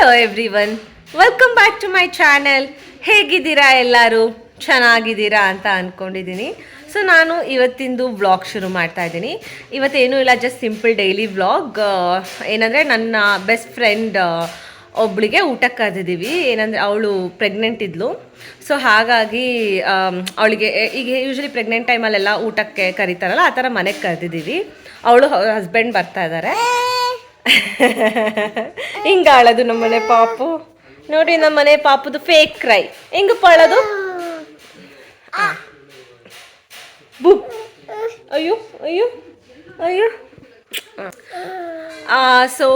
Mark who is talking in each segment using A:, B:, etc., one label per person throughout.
A: Hello everyone welcome back to my channel ಹೇಗಿದ್ದೀರಾ ಎಲ್ಲರೂ? ಚೆನ್ನಾಗಿದ್ದೀರಾ ಅಂತ ಅಂದ್ಕೊಂಡಿದ್ದೀನಿ ಸೊ ನಾನು ಇವತ್ತಿಂದು ವ್ಲಾಗ್ ಶುರು ಮಾಡ್ತಾ ಇದ್ದೀನಿ. ಇವತ್ತೇನೂ ಇಲ್ಲ ಜಸ್ಟ್ ಸಿಂಪಲ್ ಡೈಲಿ ವ್ಲಾಗ್ ಏನಂದರೆ ನನ್ನ ಬೆಸ್ಟ್ ಫ್ರೆಂಡ್ ಒಬ್ಳಿಗೆ ಊಟಕ್ಕೆ ಕರೆದಿದ್ದೀವಿ. ಏನಂದರೆ ಅವಳು ಪ್ರೆಗ್ನೆಂಟ್ ಇದ್ಲು. ಸೊ ಹಾಗಾಗಿ ಅವಳಿಗೆ ಈಗ ಯೂಶ್ವಲಿ ಪ್ರೆಗ್ನೆಂಟ್ ಟೈಮಲ್ಲೆಲ್ಲ ಊಟಕ್ಕೆ ಕರೀತಾರಲ್ಲ, ಆ ಥರ ಮನೆಗೆ ಕರೆದಿದ್ದೀವಿ. ಅವಳು ಹಸ್ಬೆಂಡ್ ಬರ್ತಾ ಇದ್ದಾರೆ. ಹಿಂಗ ಅಳದು ನಮ್ಮನೆ ಪಾಪು. ನೋಡಿ ನಮ್ಮನೆ ಪಾಪದು ಫೇಕ್ ಕ್ರೈ ಹೆಂಗ ಅಳದು ಆ. ಬು. ಅಯ್ಯೋ ಅಯ್ಯೋ ಅಯ್ಯೋ. ಸೊ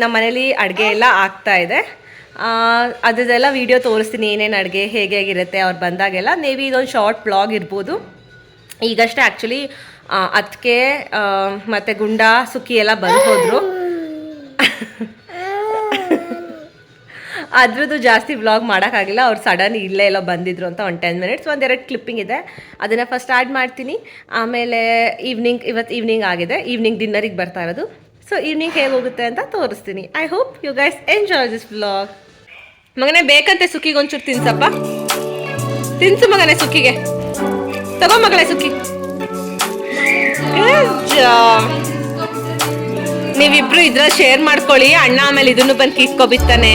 A: ನಮ್ಮ ಮನೇಲಿ ಅಡುಗೆ ಎಲ್ಲ ಆಗ್ತಾ ಇದೆ. ಅದರದೆಲ್ಲ ವೀಡಿಯೋ ತೋರಿಸ್ತೀನಿ ಏನೇನು ಅಡುಗೆ ಹೇಗೆ ಹೇಗಿರುತ್ತೆ ಅವ್ರು ಬಂದಾಗೆಲ್ಲ. ಮೇಬಿ ಇದೊಂದು ಶಾರ್ಟ್ ಬ್ಲಾಗ್ ಇರ್ಬೋದು. ಈಗಷ್ಟೇ ಆ್ಯಕ್ಚುಲಿ ಅದಕ್ಕೆ ಮತ್ತು ಗುಂಡ, ಸುಕ್ಕಿ ಎಲ್ಲ ಬಂದು ಹೋದರು. ಅದ್ರದ್ದು ಜಾಸ್ತಿ ವ್ಲಾಗ್ ಮಾಡೋಕ್ಕಾಗಿಲ್ಲ, ಅವ್ರು ಸಡನ್ ಇಲ್ಲೇ ಎಲ್ಲ ಬಂದಿದ್ರು ಅಂತ ಒಂದು ಟೆನ್ ಮಿನಿಟ್ಸ್ ಒಂದೆರಡು ಕ್ಲಿಪ್ಪಿಂಗ್ ಇದೆ. ಅದನ್ನು ಫಸ್ಟ್ ಆ್ಯಡ್ ಮಾಡ್ತೀನಿ. ಆಮೇಲೆ ಈವ್ನಿಂಗ್ ಇವತ್ತು ಈವ್ನಿಂಗ್ ಆಗಿದೆ. ಈವ್ನಿಂಗ್ ಡಿನ್ನರಿಗೆ ಬರ್ತಾ ಇರೋದು. ಸೊ ಈವ್ನಿಂಗ್ ಹೇಗೆ ಹೋಗುತ್ತೆ ಅಂತ ತೋರಿಸ್ತೀನಿ. I hope you guys enjoy this vlog ಮಗನೇ, ಬೇಕಂತೆ ಸುಕ್ಕಿಗೆ ಒಂಚೂರು ತಿನ್ಸಪ್ಪ? ತಿನ್ಸು ಮಗನೇ ಸುಕ್ಕಿಗೆ. ತಗೋ ಮಗಳೇ ಸುಕ್ಕಿ. ನೀವಿಬ್ರು ಇದ್ರ ಶೇರ್ ಮಾಡ್ಕೊಳ್ಳಿ. ಅಣ್ಣ ಆಮೇಲೆ ಇದನ್ನು ಬಂದು ಕಿಸ್ಕೊಬಿತ್ತಾನೆ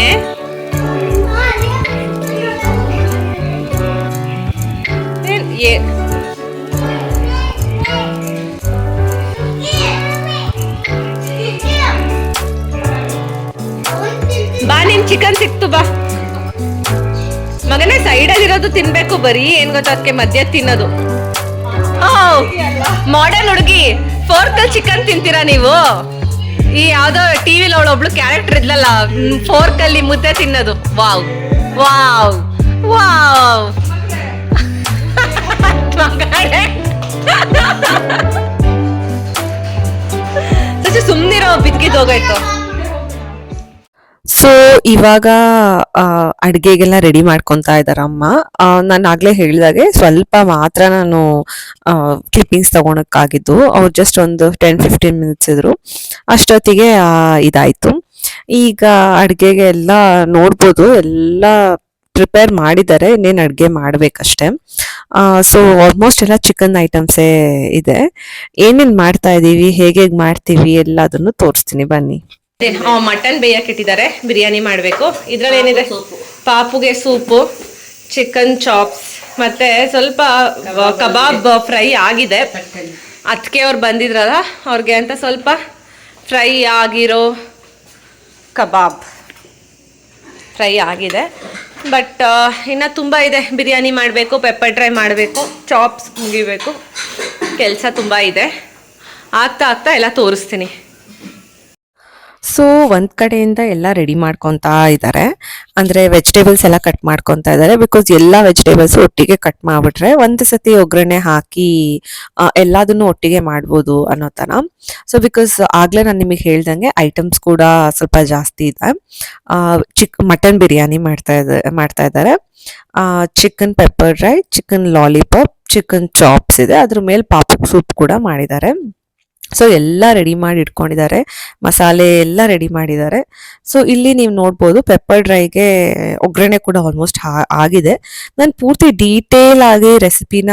A: ಬಾ, ನಿನ್ ಚಿಕನ್ ಸಿಕ್ತು, ಬಾ. ಮಗನೇ ಸೈಡಲ್ಲಿರೋದು ತಿನ್ಬೇಕು, ಬರೀ ಏನ್ ಗೊತ್ತಾ ಅದಕ್ಕೆ ಮಧ್ಯ ತಿನ್ನೋದು. ಮಾಡರ್ನ್ ಹುಡುಗಿ ಫೋರ್ಕಲ್ ಚಿಕನ್ ತಿಂತೀರಾ ನೀವು? ಈ ಯಾವ್ದೋ ಟಿವಿಲಿ ಒಬ್ಳು ಕ್ಯಾರೆಕ್ಟರ್ ಇದ್ಲಲ್ಲ ಫೋರ್ಕ್ ಅಲ್ಲಿ ಮುದ್ದೆ ತಿನ್ನೋದು. ವಾವ್. ವಾವ್. ವಾವ್. ಸುಮ್ನಿರೋ ಬಿದ್ಗಿದ್ ಹೋಗಾಯ್ತು.
B: ಸೊ ಇವಾಗ ಅಡುಗೆಗೆಲ್ಲ ರೆಡಿ ಮಾಡ್ಕೊತಾ ಇದ್ದಾರೆ ಅಮ್ಮ. ನಾನು ಆಗ್ಲೇ ಹೇಳಿದಾಗೆ ಸ್ವಲ್ಪ ಮಾತ್ರ ನಾನು ಕ್ಲಿಪ್ಪಿಂಗ್ಸ್ ತಗೊಳಕ್ಕಾಗಿದ್ದು ಅವ್ರು ಜಸ್ಟ್ ಒಂದು ಟೆನ್ ಫಿಫ್ಟೀನ್ ಮಿನಿಟ್ಸ್ ಇದ್ರು. ಅಷ್ಟೊತ್ತಿಗೆ ಇದಾಯಿತು. ಈಗ ಅಡುಗೆಗೆ ಎಲ್ಲ ನೋಡ್ಬೋದು. ಎಲ್ಲ ಪ್ರಿಪೇರ್ ಮಾಡಿದ್ದಾರೆ. ಇನ್ನೇನು ಅಡುಗೆ ಮಾಡಬೇಕಷ್ಟೆ. ಸೊ ಆಲ್ಮೋಸ್ಟ್ ಎಲ್ಲ ಚಿಕನ್ ಐಟಮ್ಸೇ ಇದೆ. ಏನೇನು ಮಾಡ್ತಾ ಇದ್ದೀವಿ ಹೇಗೆ ಮಾಡ್ತೀವಿ? ಎಲ್ಲದನ್ನು ತೋರಿಸ್ತೀನಿ. ಬನ್ನಿ.
A: ಮಟನ್ ಬೇಯಕ್ಕೆ ಇಟ್ಟಿದ್ದಾರೆ. ಬಿರಿಯಾನಿ ಮಾಡಬೇಕು. ಇದ್ರಲ್ಲಿ ಏನಿದೆ? ಪಾಪುಗೆ ಸೂಪು ಚಿಕನ್ ಚಾಪ್ಸ್ ಮತ್ತೆ ಸ್ವಲ್ಪ ಕಬಾಬ್ ಫ್ರೈ ಆಗಿದೆ. ಅದಕ್ಕೆ ಅವ್ರು ಬಂದಿದ್ರಲ್ಲ ಅವ್ರಿಗೆ ಅಂತ ಸ್ವಲ್ಪ ಫ್ರೈ ಆಗಿರೋ ಕಬಾಬ್ ಫ್ರೈ ಆಗಿದೆ. ಬಟ್ ಇನ್ನು ತುಂಬ ಇದೆ. ಬಿರಿಯಾನಿ ಮಾಡಬೇಕು ಪೆಪ್ಪರ್ ಡ್ರೈ ಮಾಡಬೇಕು ಚಾಪ್ಸ್ ಮುಗಿಬೇಕು. ಕೆಲಸ ತುಂಬ ಇದೆ. ಆಗ್ತಾ ಆಗ್ತಾ ಎಲ್ಲ ತೋರಿಸ್ತೀನಿ.
B: ಸೊ ಒಂದ್ ಕಡೆಯಿಂದ ಎಲ್ಲ ರೆಡಿ ಮಾಡ್ಕೊತಾ ಇದ್ದಾರೆ ಅಂದ್ರೆ ವೆಜಿಟೇಬಲ್ಸ್ ಎಲ್ಲ ಕಟ್ ಮಾಡ್ಕೊತಾ ಇದ್ದಾರೆ ಬಿಕಾಸ್ ಎಲ್ಲ ವೆಜಿಟೇಬಲ್ಸ್ ಒಟ್ಟಿಗೆ ಕಟ್ ಮಾಡ್ಬಿಟ್ರೆ ಒಂದ್ ಸತಿ ಒಗ್ಗರಣೆ ಹಾಕಿ ಎಲ್ಲದನ್ನು ಒಟ್ಟಿಗೆ ಮಾಡ್ಬೋದು ಅನ್ನೋ ತರ ಸೊ ಬಿಕಾಸ್ ಆಗ್ಲೇ ನಾನು ನಿಮಗೆ ಹೇಳ್ದಂಗೆ ಐಟಮ್ಸ್ ಕೂಡ ಸ್ವಲ್ಪ ಜಾಸ್ತಿ ಇದೆ. ಚಿಕ್ ಮಟನ್ ಬಿರಿಯಾನಿ ಮಾಡ್ತಾ ಇದ್ದಾರೆ ಮಾಡ್ತಾ ಇದ್ದಾರೆ chicken pepper dry chicken lollipop chicken chops ಇದೆ. ಅದ್ರ ಮೇಲೆ ಪಾಪಕ್ ಸೂಪ್ ಕೂಡ ಮಾಡಿದ್ದಾರೆ. ಸೊ ಎಲ್ಲ ರೆಡಿ ಮಾಡಿ ಇಟ್ಕೊಂಡಿದ್ದಾರೆ. ಮಸಾಲೆ ಎಲ್ಲ ರೆಡಿ ಮಾಡಿದ್ದಾರೆ. ಸೊ ಇಲ್ಲಿ ನೀವು ನೋಡ್ಬೋದು ಪೆಪ್ಪರ್ ಡ್ರೈಗೆ ಒಗ್ಗರಣೆ ಕೂಡ ಆಲ್ಮೋಸ್ಟ್ ಆಗಿದೆ. ನಾನು ಪೂರ್ತಿ ಡೀಟೇಲ್ ಆಗಿ ರೆಸಿಪಿನ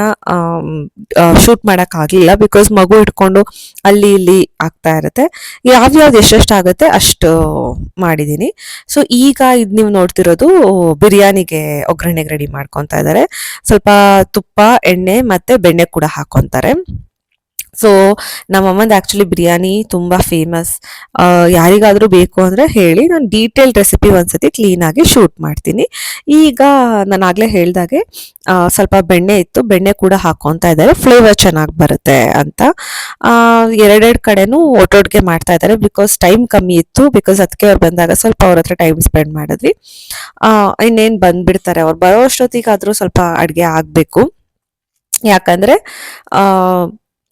B: ಶೂಟ್ ಮಾಡೋಕ್ಕಾಗಲಿಲ್ಲ ಬಿಕಾಸ್ ಮಗು ಇಟ್ಕೊಂಡು ಅಲ್ಲಿ ಇಲ್ಲಿ ಆಗ್ತಾ ಇರುತ್ತೆ. ಯಾವ್ಯಾವ್ದು ಎಷ್ಟೆಷ್ಟು ಆಗುತ್ತೆ ಅಷ್ಟು ಮಾಡಿದ್ದೀನಿ ಸೊ ಈಗ ಇದು ನೀವು ನೋಡ್ತಿರೋದು ಬಿರಿಯಾನಿಗೆ ಒಗ್ಗರಣೆಗೆ ರೆಡಿ ಮಾಡ್ಕೊತಾ ಇದ್ದಾರೆ. ಸ್ವಲ್ಪ ತುಪ್ಪ, ಎಣ್ಣೆ ಮತ್ತು ಬೆಣ್ಣೆ ಕೂಡ ಹಾಕೊತಾರೆ. ಸೊ ನಮ್ಮಮ್ಮಂದು ಆ್ಯಕ್ಚುಲಿ ಬಿರಿಯಾನಿ ತುಂಬ ಫೇಮಸ್ ಯಾರಿಗಾದರೂ ಬೇಕು ಅಂದರೆ ಹೇಳಿ, ನಾನು ಡೀಟೇಲ್ ರೆಸಿಪಿ ಒಂದ್ಸತಿ ಕ್ಲೀನಾಗಿ ಶೂಟ್ ಮಾಡ್ತೀನಿ. ಈಗ ನಾನು ಆಗಲೇ ಹೇಳಿದಾಗೆ ಸ್ವಲ್ಪ ಬೆಣ್ಣೆ ಇತ್ತು, ಬೆಣ್ಣೆ ಕೂಡ ಹಾಕೊತಾ ಇದ್ದಾರೆ ಫ್ಲೇವರ್ ಚೆನ್ನಾಗಿ ಬರುತ್ತೆ ಅಂತ. ಎರಡೆರಡು ಕಡೆನೂ ಒಟ್ಟೊಟ್ಟಿಗೆ ಮಾಡ್ತಾ ಇದ್ದಾರೆ ಬಿಕಾಸ್ ಟೈಮ್ ಕಮ್ಮಿ ಇತ್ತು ಬಿಕಾಸ್ ಅದಕ್ಕೆ ಅವ್ರು ಬಂದಾಗ ಸ್ವಲ್ಪ ಅವ್ರ ಹತ್ರ ಟೈಮ್ ಸ್ಪೆಂಡ್ ಮಾಡಿದ್ವಿ. ಇನ್ನೇನು ಬಂದುಬಿಡ್ತಾರೆ, ಅವ್ರು ಬರೋ ಅಷ್ಟೊತ್ತಿಗಾದರೂ ಸ್ವಲ್ಪ ಅಡುಗೆ ಆಗಬೇಕು. ಯಾಕಂದರೆ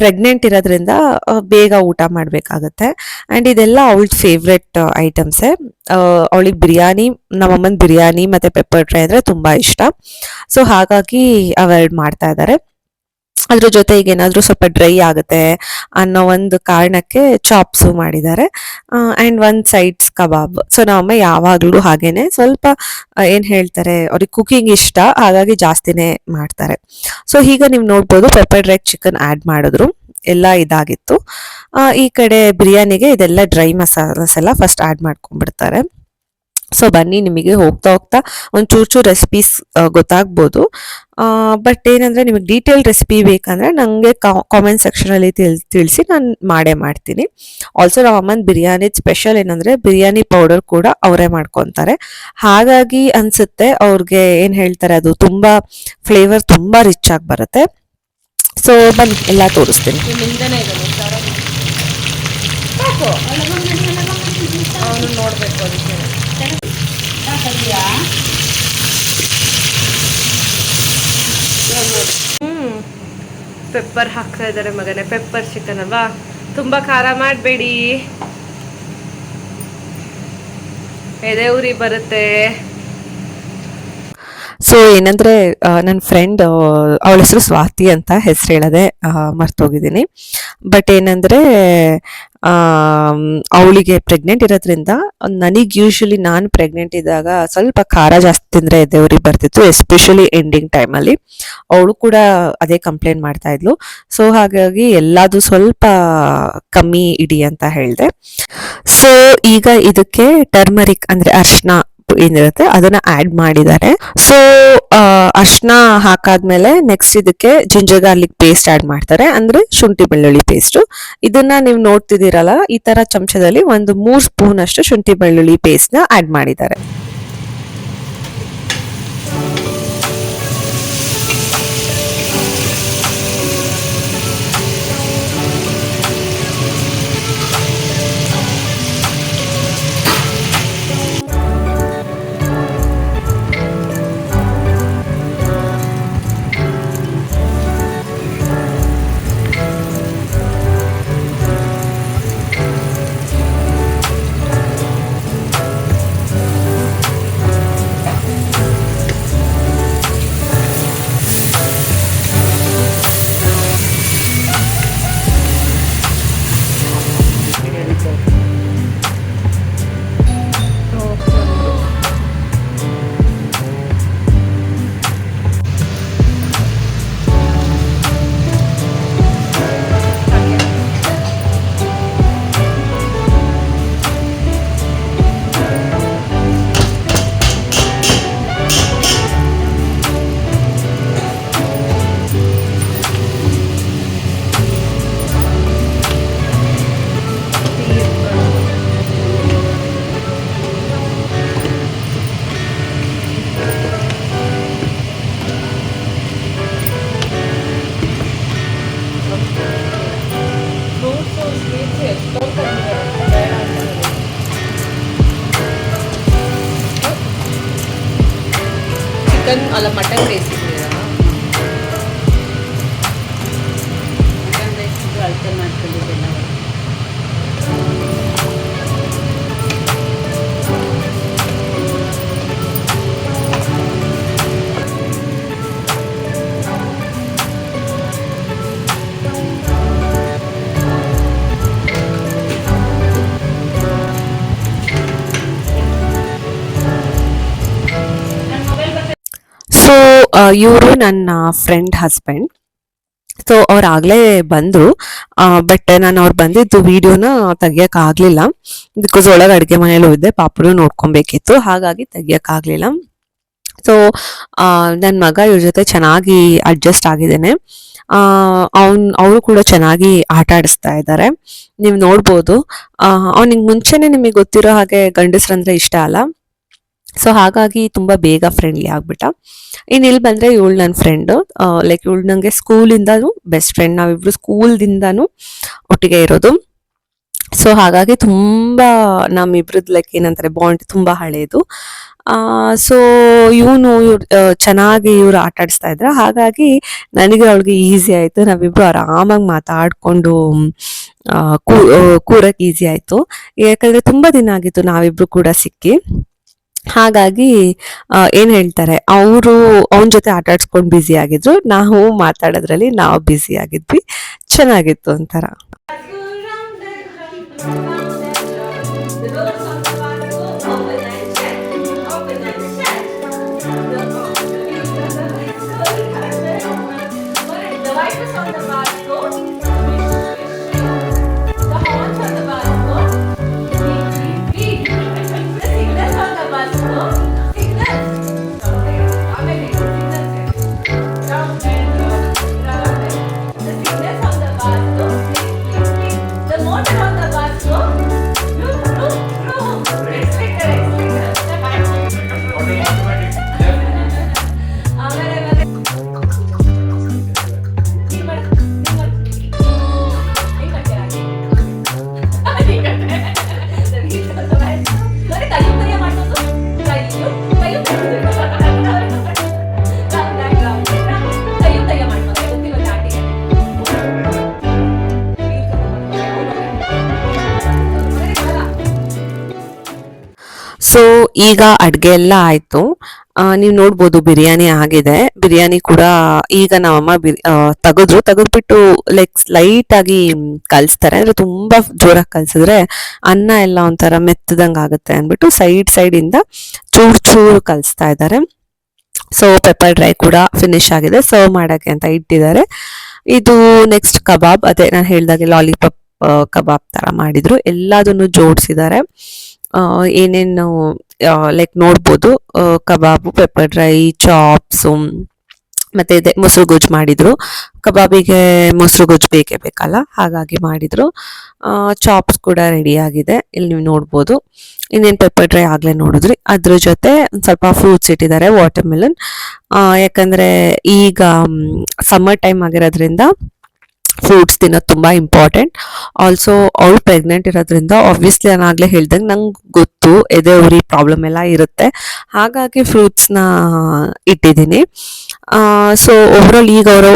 B: ಪ್ರೆಗ್ನೆಂಟ್ ಇರೋದ್ರಿಂದ ಬೇಗ ಊಟ ಮಾಡಬೇಕಾಗತ್ತೆ. ಆ್ಯಂಡ್ ಇದೆಲ್ಲ ಅವಳ ಫೇವ್ರೆಟ್ ಐಟಮ್ಸೇ ಅವಳಿಗೆ ಬಿರಿಯಾನಿ, ನಮ್ಮಮ್ಮನ ಬಿರಿಯಾನಿ ಮತ್ತು ಪೆಪ್ಪರ್ ಡ್ರೈ ಅಂದರೆ ತುಂಬ ಇಷ್ಟ. ಸೊ ಹಾಗಾಗಿ ಅವೆರಡು ಮಾಡ್ತಾ ಇದ್ದಾರೆ ಅದ್ರ ಜೊತೆಗೆ ಏನಾದರೂ ಸ್ವಲ್ಪ ಡ್ರೈ ಆಗುತ್ತೆ ಅನ್ನೋ ಒಂದು ಕಾರಣಕ್ಕೆ ಚಾಪ್ಸು ಮಾಡಿದ್ದಾರೆ. And one sides kebab so ನಮ್ಮಮ್ಮ ಯಾವಾಗಲೂ ಹಾಗೇನೆ ಸ್ವಲ್ಪ ಏನು ಹೇಳ್ತಾರೆ, ಅವ್ರಿಗೆ ಕುಕಿಂಗ್ ಇಷ್ಟ, ಹಾಗಾಗಿ ಜಾಸ್ತಿನೇ ಮಾಡ್ತಾರೆ. ಸೊ ಈಗ ನೀವು ನೋಡ್ಬೋದು ಪೆಪ್ಪರ್ ಡ್ರೈ ಚಿಕನ್ ಆ್ಯಡ್ ಮಾಡಿದ್ರು. ಎಲ್ಲ ಇದಾಗಿತ್ತು. ಈ ಕಡೆ ಬಿರಿಯಾನಿಗೆ ಇದೆಲ್ಲ ಡ್ರೈ ಮಸಾಲಾಸ್ ಎಲ್ಲ ಫಸ್ಟ್ ಆ್ಯಡ್ ಮಾಡ್ಕೊಂಡ್ಬಿಡ್ತಾರೆ. ಸೊ ಬನ್ನಿ ನಿಮಗೆ ಹೋಗ್ತಾ ಹೋಗ್ತಾ ಒಂದು ಚೂರು ಚೂರು ರೆಸಿಪೀಸ್ ಗೊತ್ತಾಗ್ಬೋದು. ಬಟ್ ಏನಂದರೆ ನಿಮಗೆ ಡೀಟೇಲ್ ರೆಸಿಪಿ ಬೇಕಂದರೆ ನನಗೆ ಕಾಮೆಂಟ್ ಸೆಕ್ಷನಲ್ಲಿ ತಿಳ್, ತಿಳಿಸಿ ನಾನು ಮಾಡೇ ಮಾಡ್ತೀನಿ. ಆಲ್ಸೋ ನಮ್ಮ ಅಮ್ಮನ ಬಿರಿಯಾನಿ ಸ್ಪೆಷಲ್ ಏನಂದರೆ ಬಿರಿಯಾನಿ ಪೌಡರ್ ಕೂಡ ಅವರೇ ಮಾಡ್ಕೊತಾರೆ. ಹಾಗಾಗಿ ಅನಿಸುತ್ತೆ ಅವ್ರಿಗೆ ಏನು ಹೇಳ್ತಾರೆ ಅದು ತುಂಬ ಫ್ಲೇವರ್ ತುಂಬ ರಿಚ್ ಆಗಿ ಬರುತ್ತೆ. ಸೊ ಬನ್ನಿ, ಎಲ್ಲ ತೋರಿಸ್ತೀನಿ.
A: ನೋಡಬೇಕು ಹ್ಮ್. ಪೆಪ್ಪರ್ ಹಾಕ್ತಾ ಇದ್ದಾರೆ ಮಗನೇ ಪೆಪ್ಪರ್ ಚಿಕನ್ ಅಲ್ವಾ? ತುಂಬಾ ಖಾರ ಮಾಡಬೇಡಿ. ಎದೆ ಉರಿ ಬರುತ್ತೆ.
B: ಸೊ ಏನಂದ್ರೆ ನನ್ನ ಫ್ರೆಂಡ್ ಅವಳ ಹೆಸರು ಸ್ವಾತಿ ಅಂತ ಹೆಸರು ಹೇಳದೆ ಮರ್ತೋಗಿದ್ದೀನಿ. ಬಟ್ ಏನಂದ್ರೆ ಅವಳಿಗೆ ಪ್ರೆಗ್ನೆಂಟ್ ಇರೋದ್ರಿಂದ, ನನಗೆ ಯೂಶಲಿ ನಾನು ಪ್ರೆಗ್ನೆಂಟ್ ಇದ್ದಾಗ ಸ್ವಲ್ಪ ಖಾರ ಜಾಸ್ತಿ ತಿಂದ್ರೆ ಎದೆವ್ರಿಗೆ ಬರ್ತಿತ್ತು ಎಸ್ಪೆಷಲಿ ಎಂಡಿಂಗ್ ಟೈಮಲ್ಲಿ ಅವಳು ಕೂಡ ಅದೇ ಕಂಪ್ಲೇಂಟ್ ಮಾಡ್ತಾ ಇದ್ಲು. ಸೊ ಹಾಗಾಗಿ ಎಲ್ಲದು ಸ್ವಲ್ಪ ಕಮ್ಮಿ ಇಡಿ ಅಂತ ಹೇಳಿದೆ. ಸೊ ಈಗ ಇದಕ್ಕೆ ಟರ್ಮರಿಕ್ ಅಂದ್ರೆ ಅರ್ಶಿನ ಏನಿರುತ್ತೆ, ಅದನ್ನ ಆಡ್ ಮಾಡಿದ್ದಾರೆ. ಸೊ ಅರ್ಶನ ಹಾಕಾದ್ಮೇಲೆ ನೆಕ್ಸ್ಟ್ ಇದಕ್ಕೆ ಜಿಂಜರ್ ಗಾರ್ಲಿಕ್ ಪೇಸ್ಟ್ ಆಡ್ ಮಾಡ್ತಾರೆ. ಅಂದ್ರೆ ಶುಂಠಿ ಬೆಳ್ಳುಳ್ಳಿ ಪೇಸ್ಟ್ ಇದನ್ನ ನೀವು ನೋಡ್ತಿದ್ದೀರಲ್ಲ, ಈ ತರ ಚಮಚದಲ್ಲಿ ಒಂದು ಮೂರ್ ಸ್ಪೂನ್ ಅಷ್ಟು ಶುಂಠಿ ಬೆಳ್ಳುಳ್ಳಿ ಪೇಸ್ಟ್ನ ಆಡ್ ಮಾಡಿದ್ದಾರೆ. ಇವರು ನನ್ನ ಫ್ರೆಂಡ್ ಹಸ್ಬೆಂಡ್ ಸೊ ಅವ್ರು ಆಗಲೇ ಬಂದು ಬಟ್ ನಾನು ಅವ್ರು ಬಂದಿದ್ದು ವಿಡಿಯೋನ ತೆಗಿಯಕ್ ಆಗ್ಲಿಲ್ಲ ಬಿಕಾಸ್ ಒಳಗೆ ಅಡುಗೆ ಮನೇಲಿ ಹೋಗಿದ್ದೆ ಪಾಪನು ನೋಡ್ಕೊಬೇಕಿತ್ತು. ಹಾಗಾಗಿ ತೆಗಿಯಕ್ ಆಗ್ಲಿಲ್ಲ ಸೊ ನನ್ನ ಮಗ ಇವ್ರ ಜೊತೆ ಚೆನ್ನಾಗಿ ಅಡ್ಜಸ್ಟ್ ಆಗಿದ್ದೇನೆ. ಅವನ್, ಅವರು ಕೂಡ ಚೆನ್ನಾಗಿ ಆಟ ಆಡಿಸ್ತಾ ಇದ್ದಾರೆ. ನೀವು ನೋಡ್ಬೋದು. ಅವ್ನಿಗೆ ಮುಂಚೆನೆ ನಿಮಗೆ ಗೊತ್ತಿರೋ ಹಾಗೆ ಗಂಡಸ್ರಂದ್ರೆ ಇಷ್ಟ ಅಲ್ಲ. ಸೊ ಹಾಗಾಗಿ ತುಂಬಾ ಬೇಗ ಫ್ರೆಂಡ್ಲಿ ಆಗ್ಬಿಟ್ಟ. ಇನ್ನು ಇಲ್ಲಿ ಬಂದ್ರೆ ಇವಳು ನನ್ನ ಫ್ರೆಂಡ್ ಲೈಕ್ ಇವಳು ನನಗೆ ಸ್ಕೂಲಿಂದನೂ ಬೆಸ್ಟ್ ಫ್ರೆಂಡ್ ನಾವಿಬ್ರು ಸ್ಕೂಲ್ದಿಂದನೂ ಒಟ್ಟಿಗೆ ಇರೋದು. ಸೊ ಹಾಗಾಗಿ ತುಂಬಾ ನಮ್ಮಿಬ್ರದ್ದು ಲೈಕ್ ಏನಂತಾರೆ ಬಾಂಡ್ ತುಂಬಾ ಹಳೆಯದು ಸೊ ಇವನು ಚೆನ್ನಾಗಿ ಇವ್ರು ಆಟ ಆಡಿಸ್ತಾ ಇದ್ರ. ಹಾಗಾಗಿ ನನಗೆ ಅವಳಿಗೆ ಈಸಿ ಆಯ್ತು. ನಾವಿಬ್ರು ಆರಾಮಾಗಿ ಮಾತಾಡ್ಕೊಂಡು ಕೂ- ಆ, ಕೂರಕ್ ಈಸಿ ಆಯ್ತು. ಯಾಕಂದ್ರೆ ತುಂಬಾ ದಿನ ಆಗಿತ್ತು ನಾವಿಬ್ರು ಕೂಡ ಸಿಕ್ಕಿ. ಹಾಗಾಗಿ ಏನು ಹೇಳ್ತಾರೆ, ಅವರು ಅವನ ಜೊತೆ ಆಟ ಆಡ್ಸ್ಕೊಂಡು ಬ್ಯುಸಿ ಆಗಿದ್ರು. ನಾವು ಮಾತಾಡೋದ್ರಲ್ಲಿ ನಾವು ಬ್ಯುಸಿ ಆಗಿದ್ವಿ. ಚೆನ್ನಾಗಿತ್ತು ಒಂಥರ. ಈಗ ಅಡ್ಗೆ ಎಲ್ಲ ಆಯ್ತು. ನೀವು ನೋಡ್ಬೋದು ಬಿರಿಯಾನಿ ಆಗಿದೆ. ಬಿರಿಯಾನಿ ಕೂಡ ಈಗ ನಮ್ಮಮ್ಮ ಬಿರಿ ತೆಗೆದ್ರು. ತೆಗೆದ್ಬಿಟ್ಟು ಲೈಕ್ ಲೈಟ್ ಆಗಿ ಕಲಿಸ್ತಾರೆ. ಅಂದ್ರೆ ತುಂಬಾ ಜೋರಾಗಿ ಕಲ್ಸಿದ್ರೆ ಅನ್ನ ಎಲ್ಲ ಒಂಥರ ಮೆತ್ತದಂಗ್ ಆಗುತ್ತೆ ಅಂದ್ಬಿಟ್ಟು ಸೈಡ್ ಸೈಡ್ ಇಂದ ಚೂರ್ ಚೂರು ಕಲಿಸ್ತಾ ಇದ್ದಾರೆ. ಸೊ ಪೆಪ್ಪರ್ ಡ್ರೈ ಕೂಡ ಫಿನಿಶ್ ಆಗಿದೆ. ಸರ್ವ್ ಮಾಡಕ್ಕೆ ಅಂತ ಇಟ್ಟಿದ್ದಾರೆ. ಇದು ನೆಕ್ಸ್ಟ್ ಕಬಾಬ್. ಅದೇ ನಾನು ಹೇಳಿದಾಗೆ ಲಾಲಿಪಾಪ್ ಕಬಾಬ್ ತರ ಮಾಡಿದ್ರು. ಎಲ್ಲದನ್ನು ಜೋಡಿಸಿದ್ದಾರೆ. ಏನೇನು ಲೈಕ್ ನೋಡ್ಬೋದು. ಕಬಾಬು ಪೆಪ್ಪರ್ ಡ್ರೈ ಚಾಪ್ಸು ಮತ್ತೆ ಇದೆ, ಮೊಸರು ಗೊಜ್ಜು ಮಾಡಿದ್ರು. ಕಬಾಬಿಗೆ ಮೊಸರು ಗೊಜ್ಜು ಬೇಕೇ ಬೇಕಲ್ಲ, ಹಾಗಾಗಿ ಮಾಡಿದ್ರು. ಚಾಪ್ಸ್ ಕೂಡ ರೆಡಿ ಆಗಿದೆ. ಇಲ್ಲಿ ನೀವು ನೋಡ್ಬೋದು. ಇನ್ನೇನು ಪೆಪ್ಪರ್ ಡ್ರೈ ಆಗ್ಲೇ ನೋಡಿದ್ರಿ. ಅದ್ರ ಜೊತೆ ಒಂದು ಸ್ವಲ್ಪ ಫ್ರೂಟ್ಸ್ ಇಟ್ಟಿದ್ದಾರೆ ವಾಟರ್ ಮೆಲನ್ ಯಾಕಂದ್ರೆ ಈಗ ಸಮ್ಮರ್ ಟೈಮ್ ಆಗಿರೋದ್ರಿಂದ ಫ್ರೂಟ್ಸ್ ತಿನ್ನೋದು ತುಂಬಾ ಇಂಪಾರ್ಟೆಂಟ್ ಆಲ್ಸೋ ಅವಳು ಪ್ರೆಗ್ನೆಂಟ್ ಇರೋದ್ರಿಂದ ಆಬ್ವಿಯಸ್ಲಿ ನಾನು ಆಗಲೇ ಹೇಳ್ದಂಗೆ ನಂಗೆ ಗೊತ್ತು, ಎದೆ ಉರಿ ಪ್ರಾಬ್ಲಮ್ ಎಲ್ಲ ಇರುತ್ತೆ. ಹಾಗಾಗಿ ಫ್ರೂಟ್ಸ್ನ ಇಟ್ಟಿದ್ದೀನಿ. ಸೊ ಓವರಾಲ್ ಈಗ ಅವರು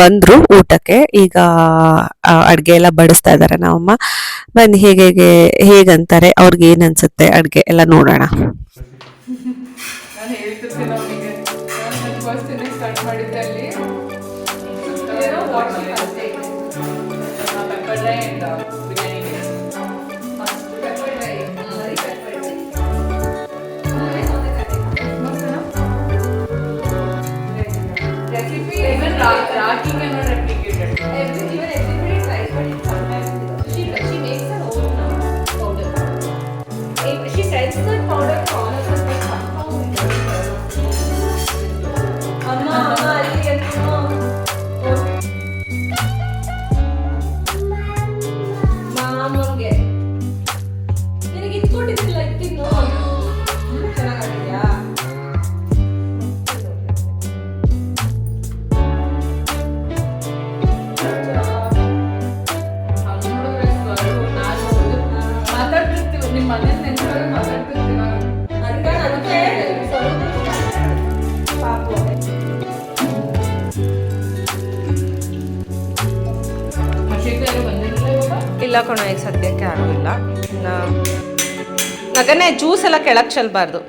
B: ಬಂದ್ರು ಊಟಕ್ಕೆ. ಈಗ ಅಡುಗೆ ಎಲ್ಲ ಬಡಿಸ್ತಾ ಇದ್ದಾರೆ ನಮ್ಮಮ್ಮ ಬನ್ನಿ, ಹೇಗೆ ಹೇಗೆ, ಹೇಗಂತಾರೆ, ಅವ್ರಿಗೆ ಏನ್ ಅನ್ಸುತ್ತೆ ಅಡ್ಗೆ ಎಲ್ಲ ನೋಡೋಣ.
C: ಹೇಳ್ತಿರ್ತೀನಿ ಫಸ್ಟ್ ಸ್ಟಾರ್ಟ್ ಮಾಡಿದ್ದೆ
A: Thank you. ನಗನೆ ಜ್ಯೂಸ್ ಎಲ್ಲ ಕೆಳಕ್ ಚೆಲ್ಬಾರ್ದು.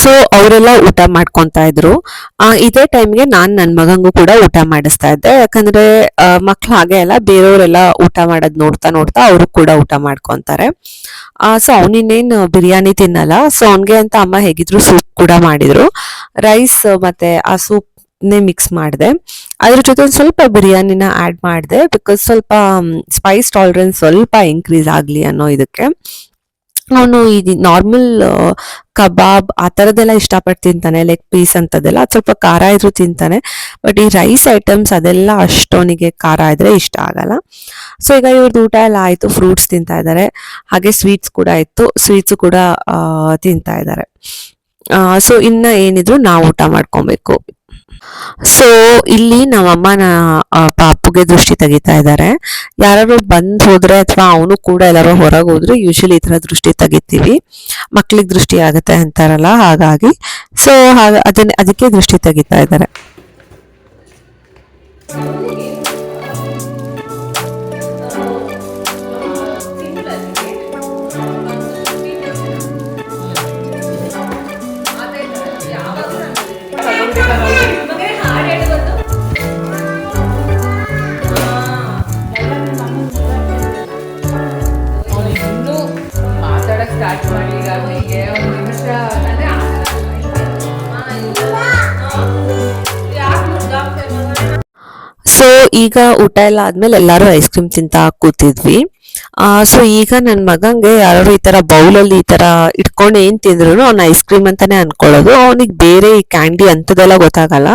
B: ಸೊ ಅವರೆಲ್ಲ ಊಟ ಮಾಡ್ಕೊತಾ ಇದ್ರು. ಇದೇ ಟೈಮ್ಗೆ ನಾನು ನನ್ನ ಮಗಂಗೂ ಕೂಡ ಊಟ ಮಾಡಿಸ್ತಾ ಇದ್ದೆ. ಯಾಕಂದ್ರೆ ಮಕ್ಳು ಹಾಗೆ ಅಲ್ಲ, ಬೇರೆಯವರೆಲ್ಲ ಊಟ ಮಾಡೋದು ನೋಡ್ತಾ ನೋಡ್ತಾ ಅವರು ಕೂಡ ಊಟ ಮಾಡ್ಕೊತಾರೆ. ಸೊ ಅವನಿನ್ನೇನು ಬಿರಿಯಾನಿ ತಿನ್ನಲ್ಲ. ಸೊ ಅವನ್ಗೆ ಅಂತ ಅಮ್ಮ ಹೇಗಿದ್ರು ಸೂಪ್ ಕೂಡ ಮಾಡಿದ್ರು. ರೈಸ್ ಮತ್ತೆ ಆ ಸೂಪ್ ನೇ ಮಿಕ್ಸ್ ಮಾಡಿದೆ. ಅದ್ರ ಜೊತೆ ಒಂದು ಸ್ವಲ್ಪ ಬಿರಿಯಾನಿನ ಆ್ಯಡ್ ಮಾಡಿದೆ ಬಿಕಾಸ್ ಸ್ವಲ್ಪ ಸ್ಪೈಸ್ ಟಾಲರೆನ್ಸ್ ಸ್ವಲ್ಪ ಇನ್ಕ್ರೀಸ್ ಆಗಲಿ ಅನ್ನೋ ಇದಕ್ಕೆ. ಅವನು ಇದು ನಾರ್ಮಲ್ ಕಬಾಬ್ ಆ ಥರದ್ದೆಲ್ಲ ಇಷ್ಟಪಟ್ಟು ತಿಂತಾನೆ ಲೆಗ್ ಪೀಸ್ ಅಂಥದ್ದೆಲ್ಲ ಅದು ಸ್ವಲ್ಪ ಖಾರ ಇದ್ರೂ ತಿಂತಾನೆ. ಬಟ್ ಈ ರೈಸ್ ಐಟಮ್ಸ್ ಅದೆಲ್ಲ ಅಷ್ಟೊನಿಗೆ ಖಾರ ಇದ್ರೆ ಇಷ್ಟ ಆಗಲ್ಲ. ಸೊ ಈಗ ಇವ್ರದ್ದು ಊಟ ಎಲ್ಲ ಆಯಿತು ಫ್ರೂಟ್ಸ್ ತಿಂತಾ ಇದ್ದಾರೆ ಹಾಗೆ ಸ್ವೀಟ್ಸ್ ಕೂಡ ಇತ್ತು. ಸ್ವೀಟ್ಸ್ ಕೂಡ ತಿಂತಾ ಇದ್ದಾರೆ ಸೊ ಇನ್ನು ಏನಿದ್ರು ನಾವು ಊಟ ಮಾಡ್ಕೊಬೇಕು. ಸೊ ಇಲ್ಲಿ ನಮ್ಮ ಅಮ್ಮನ ಪಾಪುಗೆ ದೃಷ್ಟಿ ತೆಗಿತಾ ಇದ್ದಾರೆ. ಯಾರಾದ್ರು ಬಂದು ಹೋದ್ರೆ ಅಥವಾ ಅವನು ಕೂಡ ಎಲ್ಲಾರು ಹೊರಗೆ ಹೋದ್ರೆ ಯೂಶಲಿ ಈ ತರ ದೃಷ್ಟಿ ತೆಗಿತೀವಿ. ಮಕ್ಳಿಗೆ ದೃಷ್ಟಿ ಆಗುತ್ತೆ ಅಂತಾರಲ್ಲ, ಹಾಗಾಗಿ. ಸೊ ಹಾಗ, ಅದನ್ನ, ಅದಕ್ಕೆ ದೃಷ್ಟಿ ತೆಗಿತಾ ಇದ್ದಾರೆ. ಈಗ ಊಟ ಎಲ್ಲ ಆದ್ಮೇಲೆ ಎಲ್ಲರೂ ಐಸ್ ಕ್ರೀಮ್ ತಿಂತಾ ಕೂತಿದ್ವಿ. ಸೊ ಈಗ ನನ್ನ ಮಗಂಗೆ ಯಾರು ಈ ತರ ಬೌಲಲ್ಲಿ ಈ ತರ ಇಟ್ಕೊಂಡು ಏನ್ ತಿಂದ್ರು ಅವ್ನ ಐಸ್ ಕ್ರೀಮ್ ಅಂತಾನೆ ಅನ್ಕೊಳ್ಳೋದು. ಅವನಿಗೆ ಬೇರೆ ಈ ಕ್ಯಾಂಡಿ ಅಂತದೆಲ್ಲ ಗೊತ್ತಾಗಲ್ಲ.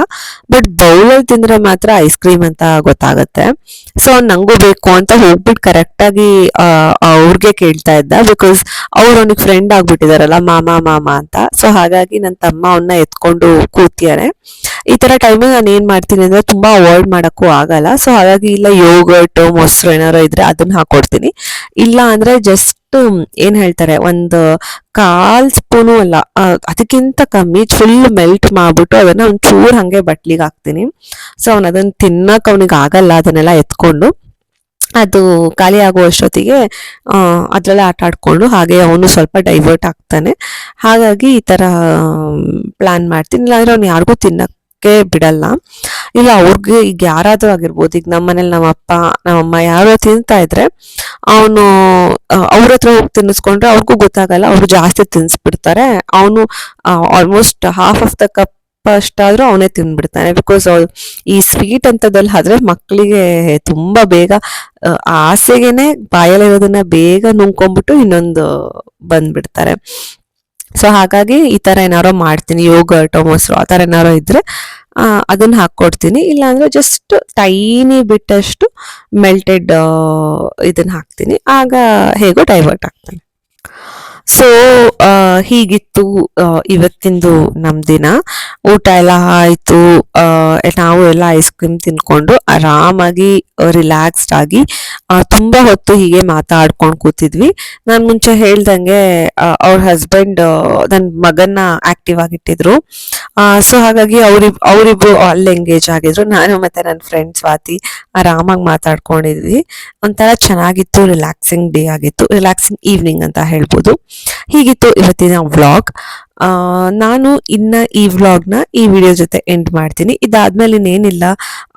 B: ಬಟ್ ಬೌಲಲ್ಲಿ ತಿಂದ್ರೆ ಮಾತ್ರ ಐಸ್ ಕ್ರೀಮ್ ಅಂತ ಗೊತ್ತಾಗತ್ತೆ. ಸೊ ಅವ್ನ್ ನಂಗೂ ಬೇಕು ಅಂತ ಹೋಗ್ಬಿಟ್ಟು ಕರೆಕ್ಟ್ ಆಗಿ ಅವ್ರಿಗೆ ಕೇಳ್ತಾ ಇದ್ದ. ಬಿಕಾಸ್ ಅವ್ರು ಅವನಿಗೆ ಫ್ರೆಂಡ್ ಆಗ್ಬಿಟ್ಟಿದಾರಲ್ಲ, ಮಾಮ ಮಾಮ ಅಂತ. ಸೊ ಹಾಗಾಗಿ ನನ್ನ ತಮ್ಮ ಅವನ್ನ ಎತ್ಕೊಂಡು ಕೂತಿಯಾರೆ ಈ ತರ ಟೈಮಲ್ಲಿ ನಾನು ಏನು ಮಾಡ್ತೀನಿ ಅಂದರೆ ತುಂಬಾ ಅವಾಯ್ಡ್ ಮಾಡೋಕ್ಕೂ ಆಗಲ್ಲ. ಸೊ ಹಾಗಾಗಿ ಇಲ್ಲ ಯೋಗರ್ಟು ಮೊಸರು ಏನಾರು ಇದ್ರೆ ಅದನ್ನ ಹಾಕ್ಕೊಡ್ತೀನಿ ಇಲ್ಲ ಅಂದ್ರೆ ಜಸ್ಟ್ ಏನು ಹೇಳ್ತಾರೆ, ಒಂದು ಕಾಲ್ ಸ್ಪೂನು ಅಲ್ಲ ಅದಕ್ಕಿಂತ ಕಮ್ಮಿ ಫುಲ್ ಮೆಲ್ಟ್ ಮಾಡಿಬಿಟ್ಟು ಅದನ್ನ ಒಂದು ಚೂರ್ ಹಂಗೆ ಬಟ್ಲಿಗೆ ಹಾಕ್ತೀನಿ. ಸೊ ಅವನು ಅದನ್ನ ತಿನ್ನಕ್ ಅವನಿಗೆ ಆಗಲ್ಲ, ಅದನ್ನೆಲ್ಲ ಎತ್ಕೊಂಡು. ಅದು ಖಾಲಿ ಆಗೋ ಅಷ್ಟೊತ್ತಿಗೆ ಅದರಲ್ಲೇ ಆಟ ಆಡ್ಕೊಂಡು ಹಾಗೆ ಅವನು ಸ್ವಲ್ಪ ಡೈವರ್ಟ್ ಆಗ್ತಾನೆ. ಹಾಗಾಗಿ ಈ ತರ ಪ್ಲಾನ್ ಮಾಡ್ತೀನಿ. ಇಲ್ಲಾಂದರೆ ಅವ್ನು ಯಾರಿಗೂ ತಿನ್ನಕ್ಕೆ ಬಿಡಲ್ಲ. ಇಲ್ಲ, ಅವ್ರಿಗೆ ಈಗ ಯಾರಾದರೂ ಆಗಿರ್ಬೋದು, ಈಗ ನಮ್ಮ ಮನೇಲಿ ನಮ್ಮ ಅಪ್ಪ ನಮ್ಮಮ್ಮ ಯಾರೋ ತಿಂತಾ ಇದ್ರೆ, ಅವನು ಅವ್ರ ಹತ್ರ ಹೋಗಿ ತಿನ್ನಿಸ್ಕೊಂಡ್ರೆ ಅವ್ರಿಗೂ ಗೊತ್ತಾಗಲ್ಲ, ಅವರು ಜಾಸ್ತಿ ತಿನ್ಸ್ಬಿಡ್ತಾರೆ. ಅವನು almost half of the cup ಅಷ್ಟಾದ್ರೂ ಅವನೇ ತಿನ್ಬಿಡ್ತಾನೆ ಬಿಕಾಸ್ ಈ ಸ್ವೀಟ್ ಅಂತದಲ್ಲಿ ಆದ್ರೆ ಮಕ್ಕಳಿಗೆ ತುಂಬಾ ಬೇಗ ಆಸೆಗೆನೆ ಬಾಯಲ್ಲಿರೋದನ್ನ ಬೇಗ ನುಂಗ್ಕೊಂಡ್ಬಿಟ್ಟು ಇನ್ನೊಂದು ಬಂದ್ಬಿಡ್ತಾರೆ. ಸೊ ಹಾಗಾಗಿ ಈ ಥರ ಏನಾರೋ ಮಾಡ್ತೀನಿ ಯೋಗರ್ಟ್ ಮೊಸರು ಆ ಥರ ಏನಾರೋ ಇದ್ದರೆ ಅದನ್ನು ಹಾಕ್ಕೊಡ್ತೀನಿ. ಇಲ್ಲಾಂದರೆ ಜಸ್ಟ್ ಟೈನಿ ಬಿಟ್ಟಷ್ಟು ಮೆಲ್ಟೆಡ್ ಇದನ್ನು ಹಾಕ್ತೀನಿ. ಆಗ ಹೇಗೋ ಡೈವರ್ಟ್ ಆಗ್ತಾನೆ. ಸೊ ಹೀಗಿತ್ತು ಇವತ್ತಿಂದು ನಮ್ ದಿನ. ಊಟ ಎಲ್ಲ ಆಯ್ತು ನಾವು ಎಲ್ಲ ಐಸ್ ಕ್ರೀಮ್ ತಿನ್ಕೊಂಡು ಆರಾಮಾಗಿ ರಿಲ್ಯಾಕ್ಸ್ಡ್ ಆಗಿ ತುಂಬಾ ಹೊತ್ತು ಹೀಗೆ ಮಾತಾಡ್ಕೊಂಡು ಕೂತಿದ್ವಿ. ನಾನ್ ಮುಂಚೆ ಹೇಳ್ದಂಗೆ ಅವ್ರ ಹಸ್ಬೆಂಡ್ ನನ್ನ ಮಗನ್ನ ಆಕ್ಟಿವ್ ಆಗಿಟ್ಟಿದ್ರು. ಸೊ ಹಾಗಾಗಿ ಅವ್ರಿಬ್ ಅವರಿಬ್ರು ಅಲ್ಲಿ ಎಂಗೇಜ್ ಆಗಿದ್ರು. ನಾನು ಮತ್ತೆ ನನ್ನ ಫ್ರೆಂಡ್ ಸ್ವಾತಿ ಆರಾಮಾಗಿ ಮಾತಾಡ್ಕೊಂಡಿದ್ವಿ. ಒಂಥರ ಚೆನ್ನಾಗಿತ್ತು ರಿಲ್ಯಾಕ್ಸಿಂಗ್ ಡೇ ಆಗಿತ್ತು. ರಿಲ್ಯಾಕ್ಸಿಂಗ್ ಈವ್ನಿಂಗ್ ಅಂತ ಹೇಳ್ಬೋದು. ಹೀಗಿತ್ತು ಇವತ್ತಿನ ವ್ಲಾಗ್ ನಾನು ಇನ್ನ ಈ ವ್ಲಾಗ್ನ ಈ ವಿಡಿಯೋ ಜೊತೆ ಎಂಡ್ ಮಾಡ್ತೀನಿ. ಇದಾದ್ಮೇಲೆ ಇನ್ನೇನಿಲ್ಲ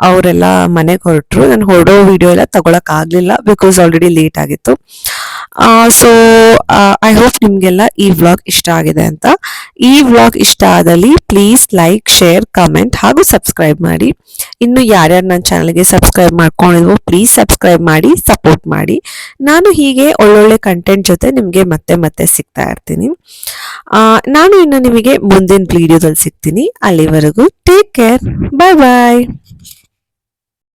B: ಅವರೆಲ್ಲ ಮನೆಗೆ ಹೊರಟರು. ನಾನು ಹೊರಡೋ ವಿಡಿಯೋ ಎಲ್ಲ ತಗೊಳಕ್ ಆಗ್ಲಿಲ್ಲ ಬಿಕಾಸ್ ಆಲ್ರೆಡಿ ಲೇಟ್ ಆಗಿತ್ತು. ಸೊ ಐ ಹೋಪ್ ನಿಮಗೆಲ್ಲ ಈ ವ್ಲಾಗ್ ಇಷ್ಟ ಆಗಿದೆ ಅಂತ. ಈ ವ್ಲಾಗ್ ಇಷ್ಟ ಆದಲ್ಲಿ ಪ್ಲೀಸ್ ಲೈಕ್ ಶೇರ್ ಕಮೆಂಟ್ ಹಾಗೂ ಸಬ್ಸ್ಕ್ರೈಬ್ ಮಾಡಿ. ಇನ್ನು ಯಾರ್ಯಾರು ನನ್ನ ಚಾನಲ್ಗೆ ಸಬ್ಸ್ಕ್ರೈಬ್ ಮಾಡ್ಕೊಂಡಿದ್ವೋ ಪ್ಲೀಸ್ ಸಬ್ಸ್ಕ್ರೈಬ್ ಮಾಡಿ ಸಪೋರ್ಟ್ ಮಾಡಿ. ನಾನು ಹೀಗೆ ಒಳ್ಳೊಳ್ಳೆ ಕಂಟೆಂಟ್ ಜೊತೆ ನಿಮಗೆ ಮತ್ತೆ ಮತ್ತೆ ಸಿಗ್ತಾ ಇರ್ತೀನಿ. ಆ, ನಾನು ಇನ್ನು ನಿಮಗೆ ಮುಂದಿನ ವಿಡಿಯೋದಲ್ಲಿ ಸಿಗ್ತೀನಿ. ಅಲ್ಲಿವರೆಗೂ ಟೇಕ್ ಕೇರ್ ಬಾಯ್ ಬಾಯ್